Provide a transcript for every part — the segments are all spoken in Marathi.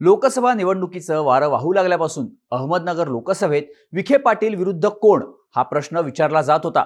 लोकसभा निवडणुकीचं वारं वाहू लागल्यापासून अहमदनगर लोकसभेत विखे पाटील विरुद्ध कोण हा प्रश्न विचारला जात होता.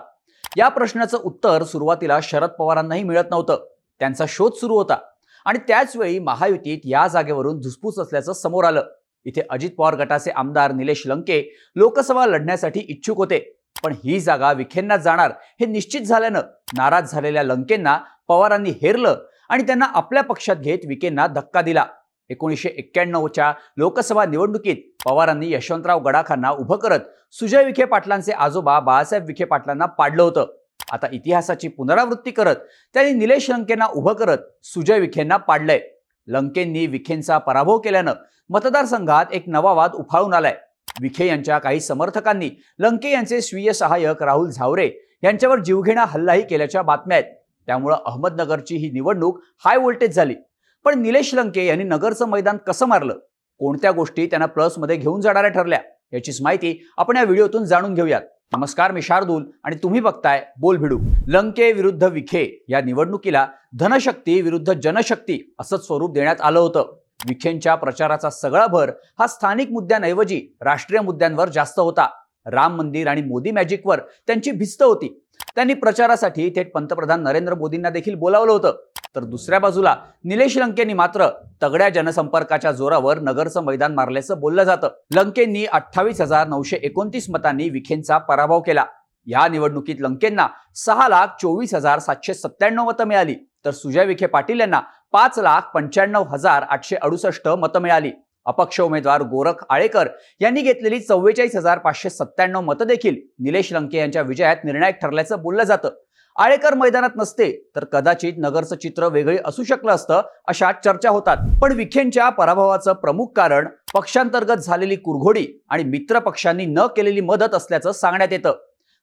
या प्रश्नाचं उत्तर सुरुवातीला शरद पवारांनाही मिळत नव्हतं. त्यांचा शोध सुरू होता. आणि त्याचवेळी महायुतीत या जागेवरून धुसफूस असल्याचं समोर आलं. इथे अजित पवार गटाचे आमदार निलेश लंके लोकसभा लढण्यासाठी इच्छुक होते. पण ही जागा विखेंना जाणार हे निश्चित झाल्यानं नाराज झालेल्या लंकेंना पवारांनी हेरलं आणि त्यांना आपल्या पक्षात घेत विखेंना धक्का दिला. एकोणीसशे एक्क्याण्णवच्या लोकसभा निवडणुकीत पवारांनी यशवंतराव गडाखांना उभं करत सुजय विखे पाटलांचे आजोबा बाळासाहेब विखे पाटलांना पाडलं होतं. आता इतिहासाची पुनरावृत्ती करत त्यांनी निलेश लंकेंना उभं करत सुजय विखेंना पाडलंय. लंकेंनी विखेंचा पराभव केल्यानं मतदारसंघात एक नवा वाद उफाळून आलाय. विखे यांच्या काही समर्थकांनी लंके यांचे स्वीय सहाय्यक राहुल झावरे यांच्यावर जीवघेणा हल्लाही केल्याच्या बातम्या आहेत. त्यामुळं अहमदनगरची ही निवडणूक हाय व्होल्टेज झाली. पण निलेश लंके यांनी नगरचं मैदान कसं मारलं? कोणत्या गोष्टी त्यांना प्लसमध्ये घेऊन जाणाऱ्या ठरल्या? याचीच माहिती आपण या व्हिडिओतून जाणून घेऊयात. नमस्कार मी शार्दूल आणि तुम्ही बघताय बोल भिडू. लंके विरुद्ध विखे या निवडणुकीला धनशक्ती विरुद्ध जनशक्ती असं स्वरूप देण्यात आलं होतं. विखेंच्या प्रचाराचा सगळा भर हा स्थानिक मुद्द्यांऐवजी राष्ट्रीय मुद्द्यांवर जास्त होता. राम मंदिर आणि मोदी मॅजिकवर त्यांची भिस्त होती. त्यांनी प्रचारासाठी थेट पंतप्रधान नरेंद्र मोदींना देखील बोलावलं होतं. तर दुसऱ्या बाजूला निलेश लंकेंनी मात्र तगड्या जनसंपर्काच्या जोरावर नगरचं मैदान मारल्याचं बोललं जातं. लंकेंनी अठ्ठावीस हजार नऊशे एकोणतीस मतांनी विखेंचा पराभव केला. या निवडणुकीत लंकेंना सहा लाख चोवीस हजार सातशे सत्त्याण्णव मतं मिळाली. तर सुजय विखे पाटील यांना पाच लाख पंच्याण्णव हजार आठशे अडुसष्ट मतं मिळाली. अपक्ष उमेदवार गोरख आळेकर यांनी घेतलेली चव्वेचाळीस हजार पाचशे सत्त्याण्णव मतं देखील निलेश लंके यांच्या विजयात निर्णायक ठरल्याचं बोललं जातं. आळेकर मैदानात नसते तर कदाचित नगरचं चित्र वेगळे असू शकलं असतं अशा चर्चा होतात. पण विखेंच्या पराभवाचं प्रमुख कारण पक्षांतर्गत झालेली कुरघोडी आणि मित्र पक्षांनी न केलेली मदत असल्याचं सांगण्यात येतं.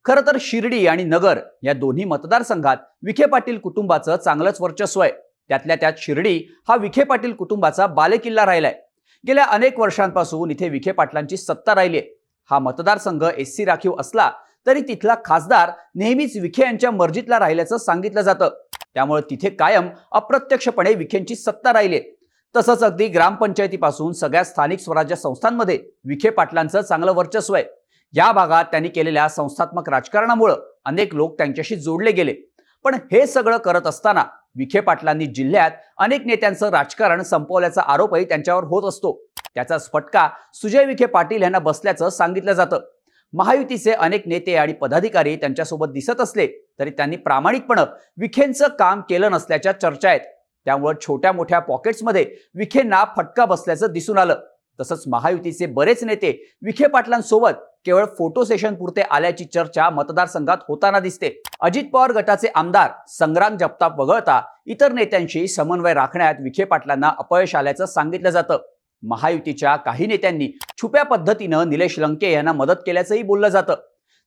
खरं तर शिर्डी आणि नगर या दोन्ही मतदारसंघात विखे पाटील कुटुंबाचं चांगलंच वर्चस्व आहे. त्यातल्या त्यात शिर्डी हा विखे पाटील कुटुंबाचा बालेकिल्ला राहिलाय. गेल्या अनेक वर्षांपासून इथे विखे पाटलांची सत्ता राहिली आहे. हा मतदारसंघ एस सी राखीव असला तरी तिथला खासदार नेहमीच विखे यांच्या मर्जीतला राहिल्याचं सांगितलं जातं. त्यामुळे तिथे कायम अप्रत्यक्षपणे विखेंची सत्ता राहिली. तसंच अगदी ग्रामपंचायतीपासून सगळ्या स्थानिक स्वराज्य संस्थांमध्ये विखे पाटलांचं चांगलं वर्चस्व आहे. या भागात त्यांनी केलेल्या संस्थात्मक राजकारणामुळं अनेक लोक त्यांच्याशी जोडले गेले. पण हे सगळं करत असताना विखे पाटलांनी जिल्ह्यात अनेक नेत्यांचं राजकारण संपवल्याचा आरोपही त्यांच्यावर होत असतो. त्याचा स्फटका सुजय विखे पाटील यांना बसल्याचं सांगितलं जातं. महायुतीचे अनेक नेते आणि पदाधिकारी त्यांच्यासोबत दिसत असले तरी त्यांनी प्रामाणिकपणे विखेंचं काम केलं नसल्याच्या चर्चा आहेत. त्यामुळे छोट्या मोठ्या पॉकेट्समध्ये विखेंना फटका बसल्याचं दिसून आलं. तसंच महायुतीचे बरेच नेते विखे पाटलांसोबत केवळ फोटो सेशन पुरते आल्याची चर्चा मतदारसंघात होताना दिसते. अजित पवार गटाचे आमदार संग्राम जगताप वगळता इतर नेत्यांशी समन्वय राखण्यात विखे पाटलांना अपयश आल्याचं सांगितलं जातं. महायुतीच्या काही नेत्यांनी छुप्या पद्धतीनं निलेश लंके यांना मदत केल्याचंही बोललं जातं.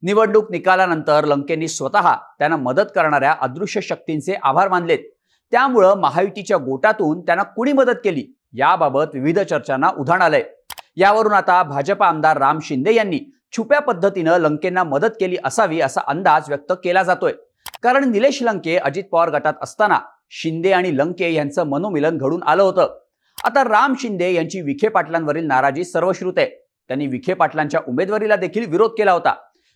निवडणूक निकालानंतर लंकेंनी स्वतः त्यांना मदत करणाऱ्या अदृश्य शक्तींचे आभार मानलेत. त्यामुळं महायुतीच्या गोटातून त्यांना कुणी मदत केली? याबाबत विविध चर्चांना उधाण आलंय. यावरून आता भाजपा आमदार राम शिंदे यांनी छुप्या पद्धतीनं लंकेंना मदत केली असावी असा अंदाज व्यक्त केला जातोय. कारण निलेश लंके अजित पवार गटात असताना शिंदे आणि लंके यांचं मनोमिलन घडून आलं होतं. आता राम शिंदे यांची विखे पाटलांवरील नाराजी सर्वश्रुत आहे. त्यांनी विखे पाटलांच्या उमेदवारीला देखील विरोध केला होता.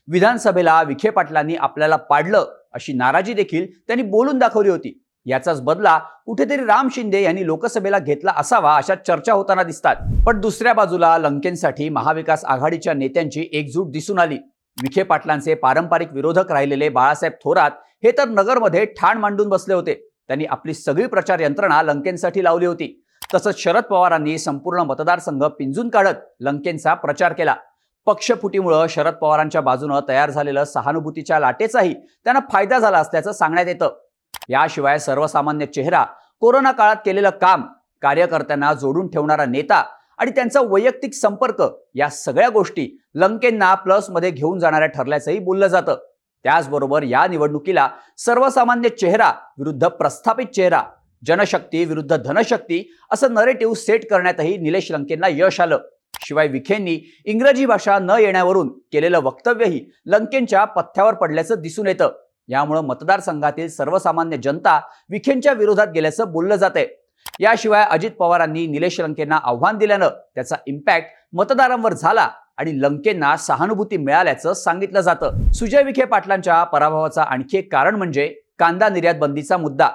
विधानसभेला विखे पाटलांनी आपल्याला पाडलं अशी नाराजी देखील त्यांनी बोलून दाखवली होती. याचाच बदला कुठेतरी राम शिंदे यांनी लोकसभेला घेतला असावा अशा चर्चा होताना दिसतात. पण दुसऱ्या बाजूला लंकेंसाठी महाविकास आघाडीच्या नेत्यांची एकजूट दिसून आली. विखे पाटलांचे पारंपरिक विरोधक राहिलेले बाळासाहेब थोरात हे तर नगरमध्ये ठाण मांडून बसले होते. त्यांनी आपली सगळी प्रचार यंत्रणा लंकेंसाठी लावली होती. तसंच शरद पवारांनी संपूर्ण मतदारसंघ पिंजून काढत लंकेंचा प्रचार केला. पक्षफुटीमुळं शरद पवारांच्या बाजूनं तयार झालेलं सहानुभूतीच्या लाटेचाही त्यांना फायदा झाला असल्याचं सांगण्यात येतं. याशिवाय सर्वसामान्य चेहरा कोरोना काळात केलेलं काम कार्यकर्त्यांना जोडून ठेवणारा नेता आणि त्यांचा वैयक्तिक संपर्क या सगळ्या गोष्टी लंकेंना प्लसमध्ये घेऊन जाणाऱ्या ठरल्याचंही बोललं जातं. त्याचबरोबर या निवडणुकीला सर्वसामान्य चेहरा विरुद्ध प्रस्थापित चेहरा जनशक्ती विरुद्ध धनशक्ती असं नरेटिव्ह सेट करण्यातही निलेश लंकेंना यश आलं. शिवाय विखेंनी इंग्रजी भाषा न येण्यावरून केलेलं वक्तव्यही लंकेंच्या पथ्यावर पडल्याचं दिसून येतं. यामुळं मतदारसंघातील सर्वसामान्य जनता विखेंच्या विरोधात गेल्याचं बोललं जात आहे याशिवाय अजित पवारांनी निलेश लंकेंना आव्हान दिल्यानं त्याचा इम्पॅक्ट मतदारांवर झाला आणि लंकेंना सहानुभूती मिळाल्याचं सांगितलं जातं. सुजय विखे पाटलांच्या पराभवाचा आणखी एक कारण म्हणजे कांदा निर्यात बंदीचा मुद्दा.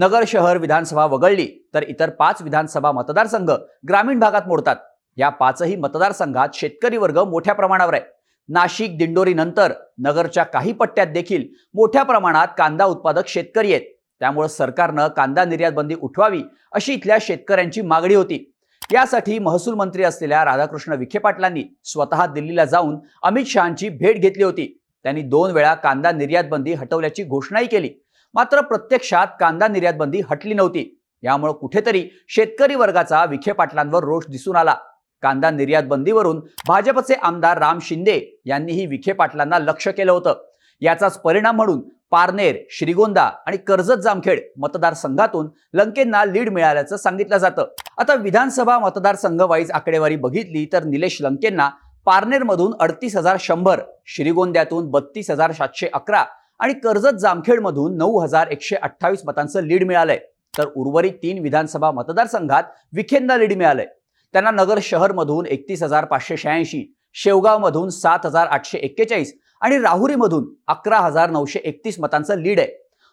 नगर शहर विधानसभा वगळली तर इतर पाच विधानसभा मतदारसंघ ग्रामीण भागात मोडतात. या पाचही मतदारसंघात शेतकरी वर्ग मोठ्या प्रमाणावर आहे. नाशिक दिंडोरीनंतर नगरच्या काही पट्ट्यात देखील मोठ्या प्रमाणात कांदा उत्पादक शेतकरी आहेत. त्यामुळे सरकारनं कांदा निर्यात बंदी उठवावी अशी इथल्या शेतकऱ्यांची मागणी होती. यासाठी महसूल मंत्री असलेल्या राधाकृष्ण विखे पाटलांनी स्वतः दिल्लीला जाऊन अमित शहाची भेट घेतली होती. त्यांनी दोन वेळा कांदा निर्यात बंदी हटवल्याची घोषणाही केली. मात्र प्रत्यक्षात कांदा निर्यात बंदी हटली नव्हती. यामुळे कुठेतरी शेतकरी वर्गाचा विखे पाटलांवर रोष दिसून आला. कांदा निर्यात बंदीवरून भाजपचे आमदार राम शिंदे यांनीही विखे पाटलांना लक्ष केलं होतं. याचाच परिणाम म्हणून पारनेर श्रीगोंदा आणि कर्जत जामखेड मतदारसंघातून लंकेंना लीड मिळाल्याचं सांगितलं जातं. आता विधानसभा मतदारसंघ वाईज आकडेवारी बघितली तर निलेश लंकेंना पारनेरमधून अडतीस हजार शंभर श्रीगोंद्यातून बत्तीस हजार सातशे अकरा आणि कर्जत जामखेडमधून नऊ हजार एकशे अठ्ठावीस मतांचं लीड मिळालंय. तर उर्वरित तीन विधानसभा मतदारसंघात विखेंना लीड मिळालंय. त्यांना नगर शहरमधून एकतीस हजार पाचशे शहाऐंशी शेवगावमधून सात हजार आठशे एक्केचाळीस आणि राहुरीमधून अकरा हजार नऊशे एकतीस मतांचं लीड आहे.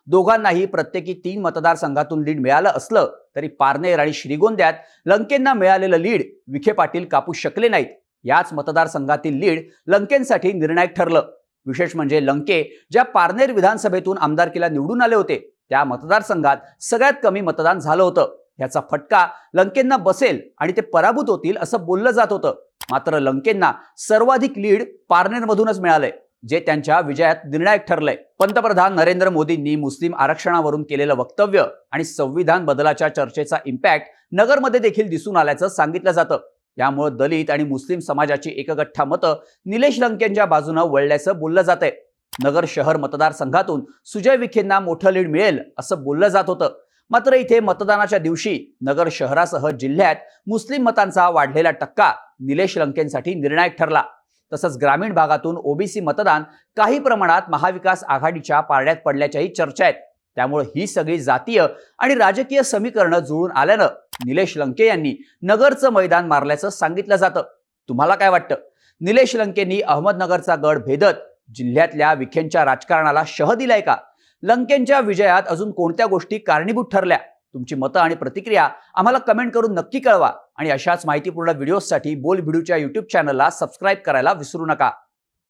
दोघांनाही प्रत्येकी तीन मतदारसंघातून लीड मिळालं असलं तरी पारनेर आणि श्रीगोंद्यात लंकेंना मिळालेलं लीड विखे पाटील कापू शकले नाहीत. याच मतदारसंघातील लीड लंकेंसाठी निर्णायक ठरलं. विशेष म्हणजे लंके ज्या पारनेर विधानसभेतून आमदारकीला निवडून आले होते त्या मतदारसंघात सगळ्यात कमी मतदान झालं होतं. याचा फटका लंकेंना बसेल आणि ते पराभूत होतील असं बोललं जात होतं. मात्र लंकेंना सर्वाधिक लीड पारनेरमधूनच मिळालंय जे त्यांच्या विजयात निर्णायक ठरलंय. पंतप्रधान नरेंद्र मोदींनी मुस्लिम आरक्षणावरून केलेलं वक्तव्य आणि संविधान बदलाच्या चर्चेचा इम्पॅक्ट नगरमध्ये देखील दिसून आल्याचं सांगितलं जातं. यामुळे दलित आणि मुस्लिम समाजाची एकगठ्ठा मतं निलेश लंकेंच्या बाजूनं वळल्याचं बोललं जात आहे नगर शहर मतदारसंघातून सुजय विखेंना मोठं लीड मिळेल असं बोललं जात होतं. मात्र इथे मतदानाच्या दिवशी नगर शहरासह जिल्ह्यात मुस्लिम मतांचा वाढलेला टक्का निलेश लंकेंसाठी निर्णायक ठरला. तसंच ग्रामीण भागातून ओबीसी मतदान काही प्रमाणात महाविकास आघाडीच्या पारड्यात पडल्याच्याही चर्चा आहेत. त्यामुळे ही सगळी जातीय आणि राजकीय समीकरणं जुळून आल्यानं निलेश लंके यांनी नगरचं मैदान मारल्याचं सांगितलं जातं. तुम्हाला काय वाटतं? निलेश लंकेंनी अहमदनगरचा गड भेदत जिल्ह्यातल्या विखेंच्या राजकारणाला शह दिलाय का? लंकेंच्या विजयात अजून कोणत्या गोष्टी कारणीभूत ठरल्या? तुमची मतं आणि प्रतिक्रिया आम्हाला कमेंट करून नक्की कळवा आणि अशाच माहितीपूर्ण व्हिडिओजसाठी बोल व्हिडिओच्या यूट्यूब चॅनलला सबस्क्राईब करायला विसरू नका.